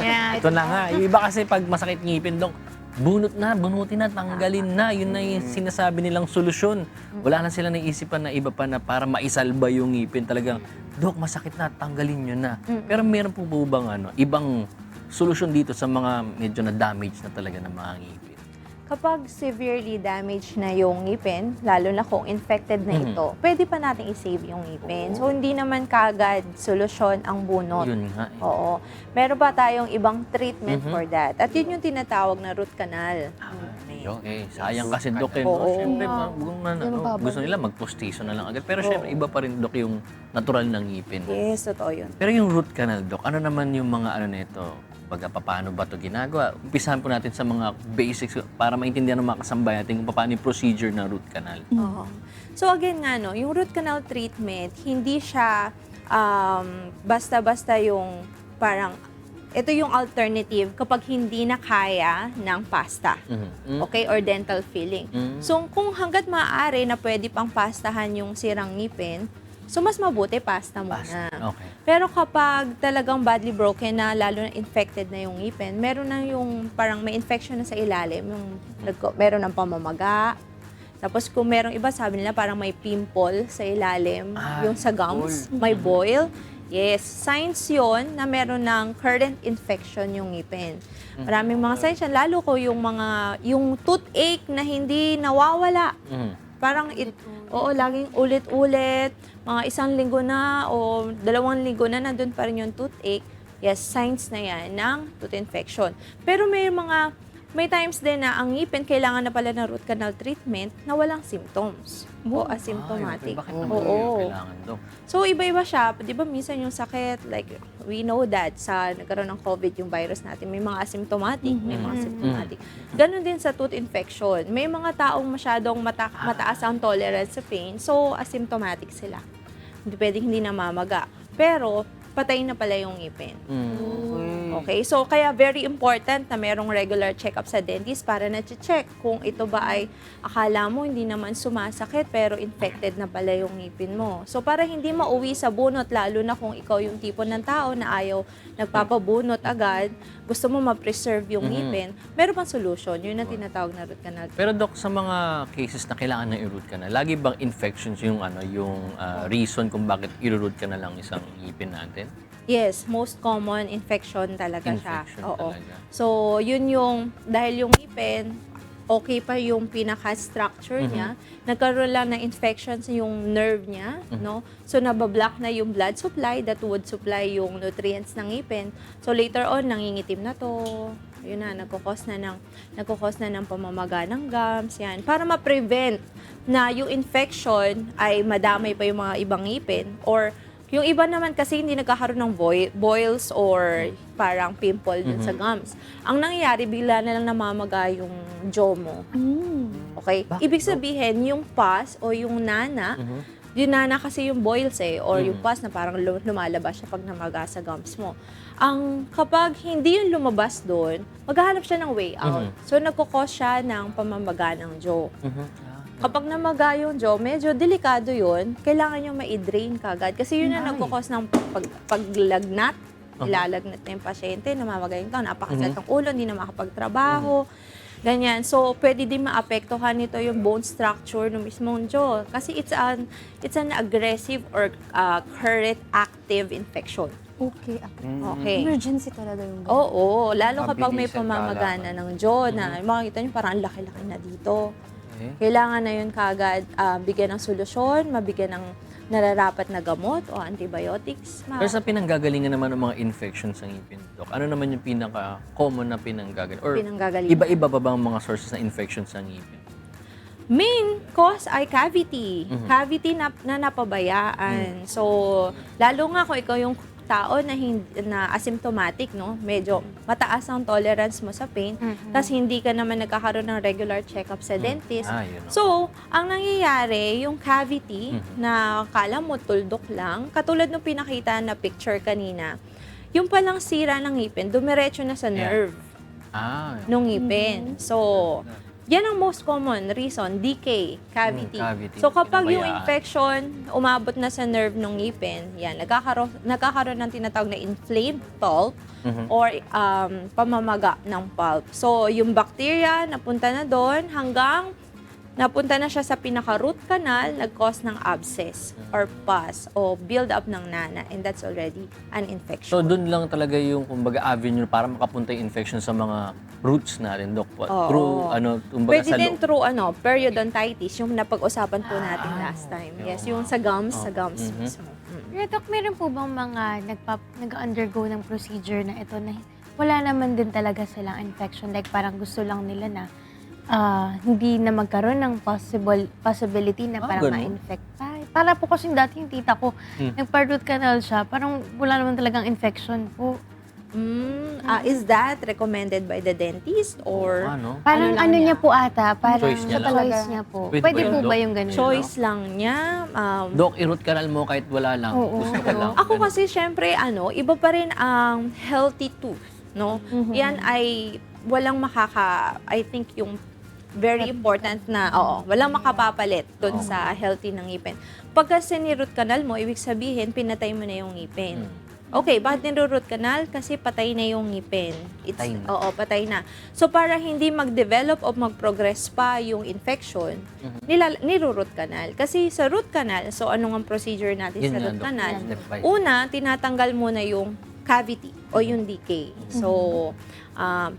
Yeah, Ito na nga. Yung iba kasi pag masakit ngipin, dok, bunot na, bunutin na, tanggalin na. Yun na yung sinasabi nilang solusyon. Wala na sila naisipan na iba pa na para maisalba yung ngipin. Talagang, dok, masakit na, tanggalin nyo na. Pero meron po po bang ano, ibang solusyon dito sa mga medyo na damage na talaga ng mga ngipin? Kapag severely damaged na yung ngipin, lalo na kung infected na Mhm. ito, pwede pa nating i-save yung ngipin. So, hindi naman kagad solusyon ang bunot. Yun nga. eh. Oo. Meron pa tayong ibang treatment Mhm. for that. At yun yung tinatawag na root canal. Okay, sayang kasi dok eh. Oo. Siyempre, ma- kung ano, gusto nila mag-postiso na lang agad. Pero siyempre, iba pa rin dok yung natural ng ngipin. Yes, totoo yun. Pero yung root canal, Dok, ano naman yung mga ano nito? Baga, paano ba ito ginagawa? Umpisahan po natin sa mga basics para maintindihan ng mga kasambay natin kung paano yung procedure ng root canal. Oo. So again nga no, yung root canal treatment, hindi siya um, basta-basta yung parang ito yung alternative kapag hindi na kaya ng pasta. Mhm. Mm. Okay? Or dental filling. Mm. So kung hanggat maaari na pwede pang pastahan yung sirang ngipin, so mas mabuti pasta muna. Pasta. Okay. Pero kapag talagang badly broken na, lalo na infected na yung ngipin, meron na yung parang may infection na sa ilalim, yung meron ng pamamaga. Tapos kung merong iba, sabi nila parang may pimple sa ilalim, Ah, yung sa gums, may boil. Yes, signs yon na meron ng current infection yung ngipin. Maraming mga signs yan, lalo ko yung mga, yung toothache na hindi nawawala. Mhm. Parang, it, oo, laging ulit-ulit, mga isang linggo na o dalawang linggo na nandun pa rin yung toothache. Yes, signs na yan ng tooth infection. Pero may mga, may times din na ang ngipin kailangan na pala ng root canal treatment na walang symptoms o asymptomatic. Ay, bakit naman Oo. yun kailangan, Dok? So, iba-iba siya. Di ba, minsan yung sakit, like, we know that sa nagkaroon ng COVID, yung virus natin, may mga asymptomatic, may mga symptomatic. Ganon din sa tooth infection. May mga taong masyadong mata- mataas ang tolerance sa pain, so asymptomatic sila. Hindi pwedeng hindi namamaga. Pero, patay na pala yung ngipin. Mm. Okay? So, kaya very important na merong regular check-up sa dentist para na-check kung ito ba ay akala mo hindi naman sumasakit pero infected na pala yung ngipin mo. So, para hindi mauwi sa bunot, lalo na kung ikaw yung tipo ng tao na ayaw nagpapabunot agad, gusto mo ma-preserve yung Mhm. ngipin, meron pang solution. Yun ang tinatawag na root canal. Pero Dok, sa mga cases na kailangan ng i-root canal, lagi bang infections yung ano yung ah, reason kung bakit i-root canal lang isang ngipin natin? Yes, most common infection talaga Infection siya. Oo. talaga. So, yun yung, dahil yung ngipin, okay pa yung pinaka-structure Mhm. niya, nagkaroon lang ng infections yung nerve niya, Mhm. no? So, nabablock na yung blood supply that would supply yung nutrients ng ngipin. So, later on, nangingitim na to. Yun na, nagkukos na ng, nagkukos na ng pamamaga ng gums, yan. Para ma-prevent na yung infection ay madamay pa yung mga ibang ngipin or yung iba naman kasi hindi nagkakaroon ng boil, boils or parang pimple dun sa gums. Ang nangyayari, bigla na lang namamaga yung jaw mo. Okay? Bakit Ibig daw? sabihin, yung pus o yung nana, Mhm. yung nana kasi yung boils eh, or yung Mhm. pus na parang lu- lumalabas siya pag namaga sa gums mo. Ang kapag hindi yung lumabas doon, maghahanap siya ng way out. So, nagkukos siag ng pamamaga ng jaw. Mhm. Kapag namaga yung jaw, medyo delikado yun. Kailangan nyo ma-drain kagad. Kasi yun ang Ay. nagkukos ng pag, paglagnat. Uh-huh. Ilalagnat na yung pasyente, namamaga yung tao, napakasat Mhm. ng ulo, hindi na makapagtrabaho. Ganyan. So, pwede din maapektuhan nito yung bone structure ng mismong jaw. Kasi it's an, it's an aggressive or uh, current active infection. Okay. ah. Okay. Emergency talaga yung Oo, lalo kapag may Mabilis ang pamamaga na ng jaw na makikita nyo parang ang laki-laki na dito. Okay. Kailangan na yun kagad ah, bigyan ng solusyon, mabigyan ng nararapat na gamot o antibiotics. Ma- Pero sa pinanggagalingan naman ng mga infections sa ngipin, Dok, ano naman yung pinaka-common na pinanggagalingan? Or Pinanggagalingan. iba-iba ba ang mga sources na infections sa ngipin? Main cause ay cavity. Mhm. Cavity na, na napabayaan. So, lalo nga kung ikaw yung tao na, hindi, na asymptomatic, no? Medyo mataas ang tolerance mo sa pain, tapos hindi ka naman nagkakaroon ng regular check-up sa dentist. Ah, yun. So, ang nangyayari, yung cavity Mhm. na kala mo tuldok lang, katulad ng pinakita na picture kanina, yung palang sira ng ngipin, dumiretso na sa Yeah. nerve ah, ng ngipin. So, yan ang most common reason, decay, cavity. Mm, cavity. So kapag yung infection umabot na sa nerve ng ngipin, yan, nagkakaroon, nagkakaroon ng tinatawag na inflamed pulp Mhm. or um, pamamaga ng pulp. So yung bacteria napunta na doon hanggang napunta na siya sa pinaka-root canal, nag-cause ng abscess or pus o build-up ng nana and that's already an infection. So doon lang talaga yung kumbaga avenue para makapunta yung infection sa mga roots natin, Doc. Po. Oo. Through ano, kumbaga Pwede sa din through ano, periodontitis, yung napag-usapan po natin last time. Yes, yung sa gums, sa gums Mhm. mismo. Mm. Pero Doc, meron po bang mga nagpa, nag-undergo ng procedure na ito na wala naman din talaga silang infection? Like parang gusto lang nila na ah, hindi na magkaroon ng possible possibility na Ah, parang ganun? ma-infect pa. Para po kasi dati yung tita ko, Hmm. nagpa-root canal siya, parang wala naman talagang infection po. Mm, ah, is that recommended by the dentist or ano? Parang Ano lang ano, niya? niya po ata, parang Choice niya lang. choice niya po. Pwede Pwede, ba po yun, ba yung ganun? choice lang niya? Um, Doc, i-root canal mo kahit wala lang. Oo. Gusto ko lang. Ako kasi syempre ano, iba pa rin ang healthy tooth, no? Mhm. Yan ay walang makaka I think yung very important na oo, walang makapapalit doon Oo. sa healthy ng ngipin. Pagka sinirot canal mo, ibig sabihin pinatay mo na yung ngipin. Hmm. Okay, bakit niro-root canal? Kasi patay na yung ngipin. It's, Patay na. Oo, patay na. So, para hindi mag-develop o mag-progress pa yung infection, Mhm. nilal- niro-root canal. Kasi sa root canal, so ano ang procedure natin Yun sa root canal? Una, tinatanggal muna yung cavity o yung decay. So, um,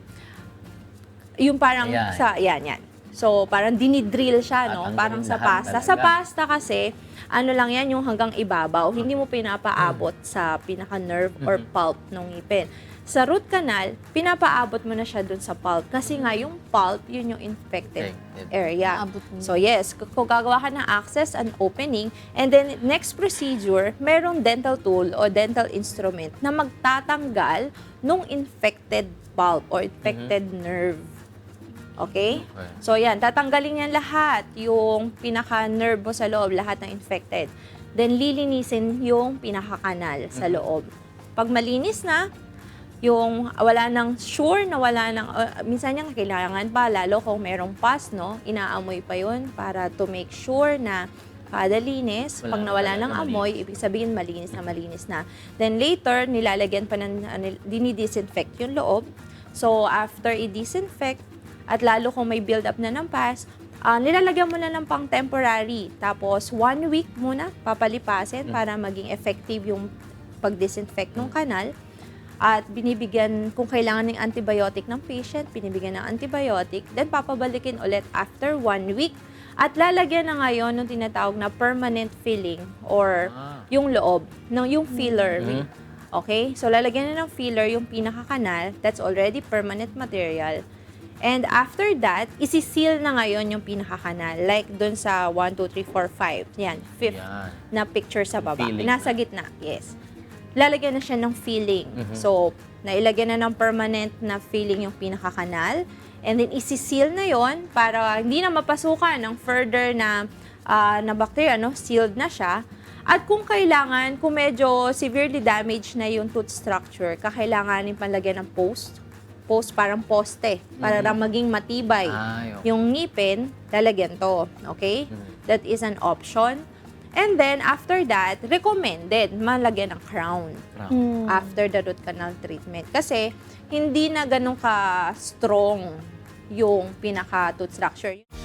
yung parang Ayan. sa, yan, yan. So, parang dinidrill siya, no? Tatanggalin Parang sa pasta. Sa talaga. pasta kasi, ano lang yan, yung hanggang ibabaw. Hindi mo pinapaabot sa pinaka-nerve or pulp ng ngipin. Sa root canal, pinapaabot mo na siya dun sa pulp. Kasi nga, yung pulp, yun yung infected area. So yes, kung gagawa ka ng access and opening, and then next procedure, merong dental tool o dental instrument na magtatanggal nung infected pulp or infected nerve. Okay? Okay. So yan, tatanggalin niyan lahat, yung pinaka-nerve mo sa loob, lahat ng infected. Then lilinisin yung pinaka-kanal sa Mhm. loob. Pag malinis na, yung wala nang sure na wala nang, uh, minsan yung kailangan pa, lalo kung merong pus, no? Inaamoy pa yun para to make sure na kada linis, Wala pag na nawala talaga ng amoy, ibig sabihin malinis na malinis na. Then later, nilalagyan pa ng, uh, dinidisinfect yung loob. So after i-disinfect, at lalo kung may build up na ng pus, ah, nilalagyan mo na ng pang temporary. Tapos one week muna papalipasin Mm. para maging effective yung pag-disinfect ng kanal. At binibigyan, kung kailangan ng antibiotic ng patient, binibigyan ng antibiotic. Then papabalikin ulit after one week. At lalagyan na ngayon ng tinatawag na permanent filling or Ah. yung loob, ng yung filler. Mhm. Okay? So, lalagyan na ng filler yung pinakakanal. That's already permanent material. And after that, isi-seal na ngayon yung pinakakanal. Like dun sa 1, 2, 3, 4, 5. Yan. Fifth Yan. na picture sa baba. Filling Nasa na. gitna. Yes. Lalagyan na siya ng filling. Mhm. So, nailagyan na ng permanent na filling yung pinakakanal. And then, isi-seal na yon para hindi na mapasukan ng further na, ah, na bacteria, no? Sealed na siya. At kung kailangan, kung medyo severely damaged na yung tooth structure, kakailanganin palagyan ng post. Post parang poste. Para Mhm. maging matibay. Ay, okay. Yung ngipin, lalagyan to. Okay? Mhm. That is an option. And then, after that, recommended malagyan ng crown Crown. Mm. after the root canal treatment. Kasi, hindi na ganun ka-strong yung pinaka-tooth structure.